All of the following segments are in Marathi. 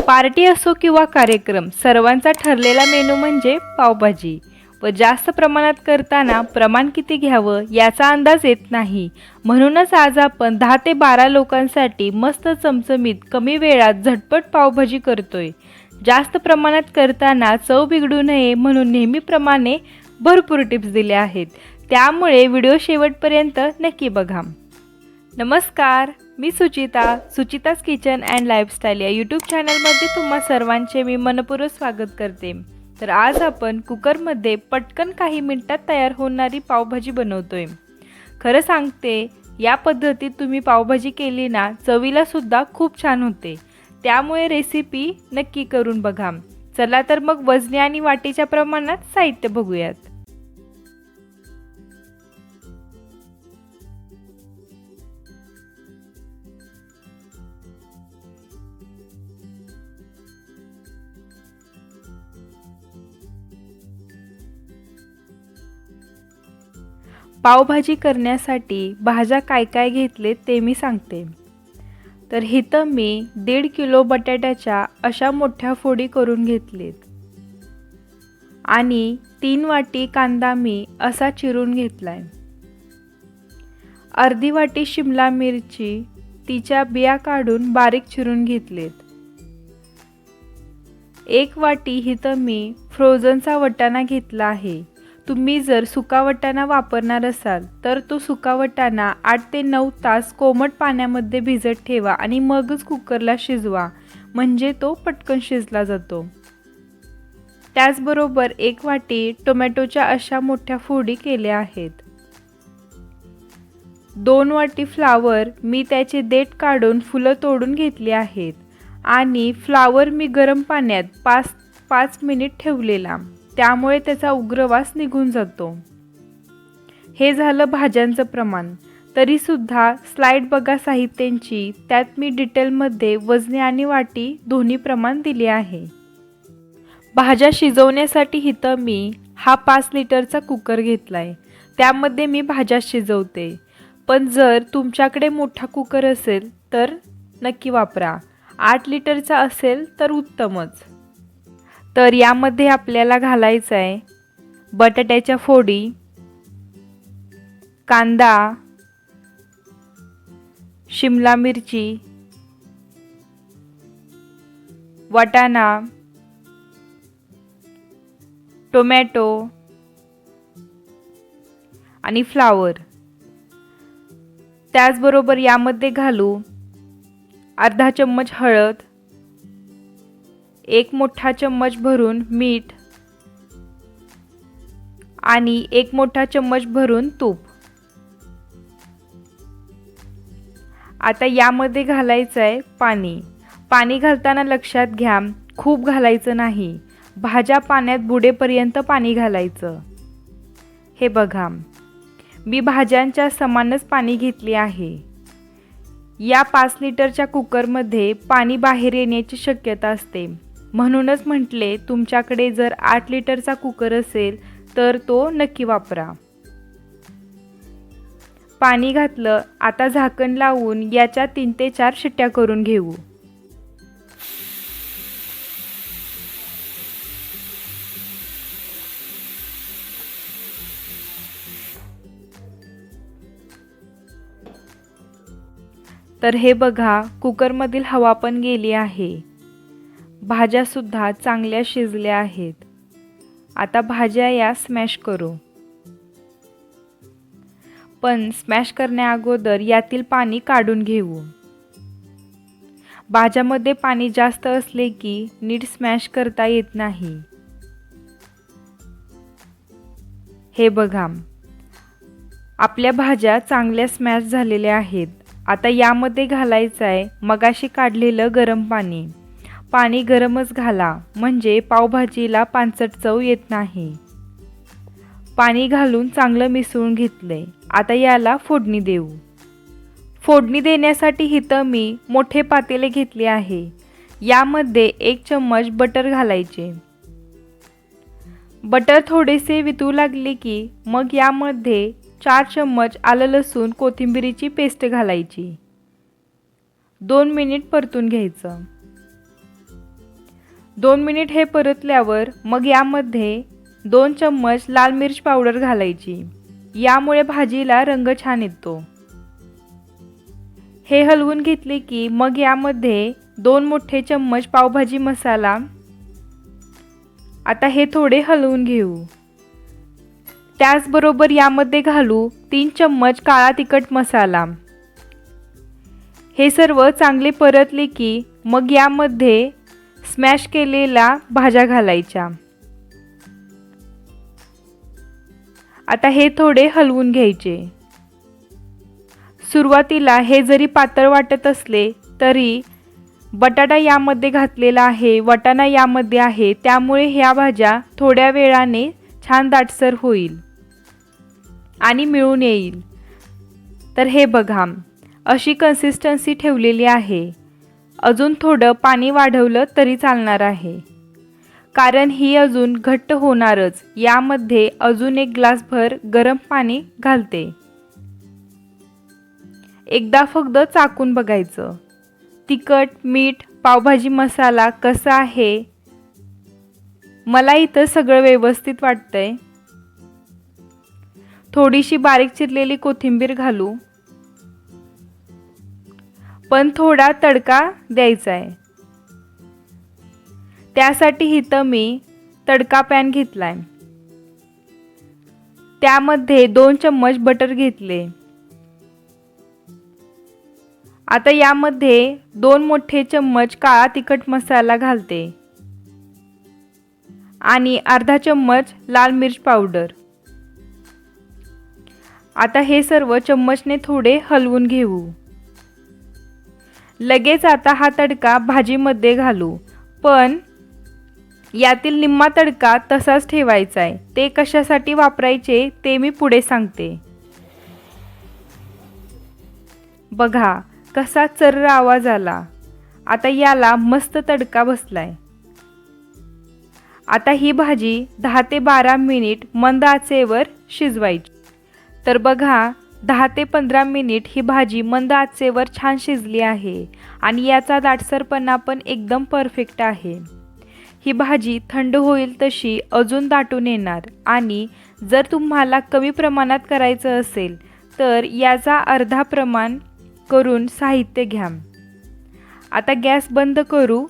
पार्टी असो किंवा कार्यक्रम सर्वांचा ठरलेला मेनू म्हणजे पावभाजी. व जास्त प्रमाणात करताना प्रमाण किती घ्यावं याचा अंदाज येत नाही. म्हणूनच आज आपण दहा ते बारा लोकांसाठी मस्त चमचमीत कमी वेळात झटपट पावभाजी करतोय. जास्त प्रमाणात करताना चव बिघडू नये म्हणून नेहमीप्रमाणे भरपूर टिप्स दिल्या आहेत. त्यामुळे व्हिडिओ शेवटपर्यंत नक्की बघा. नमस्कार! मी Suchita Suchita's kitchen and lifestyle या यूट्यूब चॅनलमध्ये तुम्हा सर्वांचे मी मनपूर्वक स्वागत करते. तर आज आपण कुकरमध्ये पटकन काही मिनटात तयार होणारी पावभाजी बनवतोय. खरं सांगते या पद्धतीत तुम्ही पावभाजी केली ना चवीला सुद्धा खूप छान होते. त्यामुळे रेसिपी नक्की करून बघा. चला तर मग वजने आणि वाटीच्या प्रमाणात साहित्य बघूयात. पावभाजी करण्यासाठी भाज्या काय काय घेतले ते मी सांगते. तर इथं मी दीड किलो बटाट्याच्या अशा मोठ्या फोडी करून घेतलेत. आणि तीन वाटी कांदा मी असा चिरून घेतलाय. अर्धी वाटी शिमला मिरची तिच्या बिया काढून बारीक चिरून घेतलेत. एक वाटी इथं मी फ्रोझनचा वटाणा घेतला आहे. तुम्ही जर सुकावटाणा वापरणार असाल तर तो सुकावटाणा आठ ते नऊ तास कोमट पाण्यामध्ये भिजत ठेवा आणि मगच कुकरला शिजवा म्हणजे तो पटकन शिजला जातो. त्याचबरोबर एक वाटी टोमॅटोच्या अशा मोठ्या फोडी केल्या आहेत. दोन वाटी फ्लावर मी त्याचे देठ काढून फुलं तोडून घेतली आहेत आणि फ्लावर मी गरम पाण्यात पाच पाच मिनिट ठेवलेला. त्यामुळे त्याचा उग्रवास निघून जातो. हे झालं भाज्यांचं प्रमाण. तरीसुद्धा स्लाईड बघा साहित्यांची त्यात मी डिटेलमध्ये वजने आणि वाटी दोन्ही प्रमाण दिले आहे. भाज्या शिजवण्यासाठी इथं मी हा पाच लिटरचा कुकर घेतला आहे त्यामध्ये मी भाज्या शिजवते. पण जर तुमच्याकडे मोठा कुकर असेल तर नक्की वापरा. आठ लिटरचा असेल तर उत्तमच. तर यामध्ये आपल्याला घालायचं आहे बटाट्याच्या फोडी कांदा शिमला मिरची वाटाणा टोमॅटो आणि फ्लावर. त्याचबरोबर यामध्ये घालू अर्धा चम्मच हळद एक मोठा चम्मच भरून मीठ आणि एक मोठा चम्मच भरून तूप. आता यामध्ये घालायचं आहे पाणी. पाणी घालताना लक्षात घ्या खूप घालायचं नाही. भाज्या पाण्यात बुडेपर्यंत पाणी घालायचं. हे बघा मी भाज्यांच्या समानच पाणी घेतले आहे. या पाच लिटरच्या कुकरमध्ये पाणी बाहेर येण्याची शक्यता असते. म्हणूनच म्हटले तुमच्याकडे जर आठ लिटरचा कुकर असेल तर तो नक्की वापरा. पाणी घातलं आता झाकण लावून याच्या तीन ते चार शिट्ट्या करून घेऊ. तर हे बघा कुकरमधील हवा पण गेली आहे. भाज्यासुद्धा चांगल्या शिजल्या आहेत. आता भाज्या या स्मॅश करू. पण स्मॅश करण्याअगोदर यातील पाणी काढून घेऊ. भाज्यामध्ये पाणी जास्त असले की नीट स्मॅश करता येत नाही. हे बघा. आपल्या भाज्या चांगल्या स्मॅश झालेल्या आहेत. आता यामध्ये घालायचं आहे मगाशी काढलेलं गरम पाणी. पाणी गरमच घाला म्हणजे पावभाजीला पानसट चव येत नाही. पाणी घालून चांगलं मिसळून घेतले आता याला फोडणी देऊ. फोडणी देण्यासाठी इथं मी मोठे पातेले घेतले आहे यामध्ये एक चम्मच बटर घालायचे. बटर थोडेसे वितू लागले की मग यामध्ये चार चम्मच आलं लसूण कोथिंबिरीची पेस्ट घालायची. दोन मिनिट परतून घ्यायचं. दोन मिनिट हे परतल्यावर मग यामध्ये दोन चम्मच लाल मिरच पावडर घालायची. यामुळे भाजीला रंग छान येतो. हे हलवून घेतले की मग यामध्ये दोन मोठे चम्मच पावभाजी मसाला. आता हे थोडे हलवून घेऊ. त्याचबरोबर यामध्ये घालू तीन चम्मच काळा तिखट मसाला. हे सर्व चांगले परतले की मग यामध्ये स्मॅश केलेल्या भाज्या घालायच्या. आता हे थोडे हलवून घ्यायचे. सुरुवातीला हे जरी पातळ वाटत असले तरी बटाटा यामध्ये घातलेला आहे वटाणा यामध्ये आहे त्यामुळे ह्या भाज्या थोड्या वेळाने छान दाटसर होईल आणि मिळून येईल. तर हे बघा अशी कन्सिस्टन्सी ठेवलेली आहे. अजून थोडं पाणी वाढवलं तरी चालणार आहे. कारण ही अजून घट्ट होणारच यामध्ये अजून एक ग्लासभर गरम पाणी घालते. एकदा फक्त चाकून बघायचं. तिखट मीठ पावभाजी मसाला कसा आहे? मला इथं सगळं व्यवस्थित वाटतंय. थोडीशी बारीक चिरलेली कोथिंबीर घालू. पण थोडा तडका द्यायचा आहे. त्यासाठी इथं मी तडका पॅन घेतलाय. त्यामध्ये दोन चम्मच बटर घेतले. आता यामध्ये दोन मोठे चम्मच काळा तिखट मसाला घालते. आणि अर्धा चम्मच लाल मिर्च पावडर. आता हे सर्व चम्मचने थोडे हलवून घेऊ. लगेच आता हा तडका भाजीमध्ये घालू. पण यातील निम्मा तडका तसाच ठेवायचा आहे ते कशासाठी वापरायचे ते मी पुढे सांगते. बघा कसा चर्र आवाज आला. आता याला मस्त तडका बसलाय. आता ही भाजी दहा ते बारा मिनिट मंद आचेवर शिजवायची. तर बघा दहा ते पंधरा मिनिट ही भाजी मंद आचेवर छान शिजली आहे आणि याचा दाटसरपणा पण एकदम परफेक्ट आहे. ही भाजी थंड होईल तशी अजून दाटून येणार आणि जर तुम्हाला कमी प्रमाणात करायचं असेल तर याचा अर्धा प्रमाण करून साहित्य घ्या. आता गॅस बंद करू.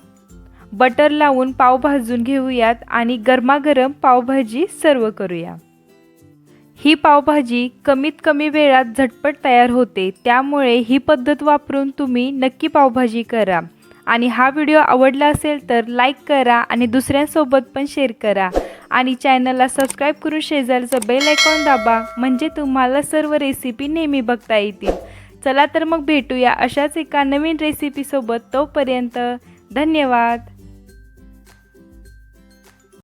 बटर लावून पाव भाजून घेऊयात आणि गरमागरम पावभाजी सर्व करूया. ही पावभाजी कमीत कमी वेळात झटपट तयार होते त्यामुळे ही पद्धत वापरून तुम्ही नक्की पावभाजी करा. आणि हा व्हिडिओ आवडला असेल तर लाईक करा आणि दुसऱ्यांसोबत पण शेअर करा. आणि चॅनलला सबस्क्राईब करून शेजारचं बेल आयकॉन दाबा म्हणजे तुम्हाला सर्व रेसिपी नेहमी बघता येतील. चला तर मग भेटूया अशाच एका नवीन रेसिपीसोबत तोपर्यंत धन्यवाद.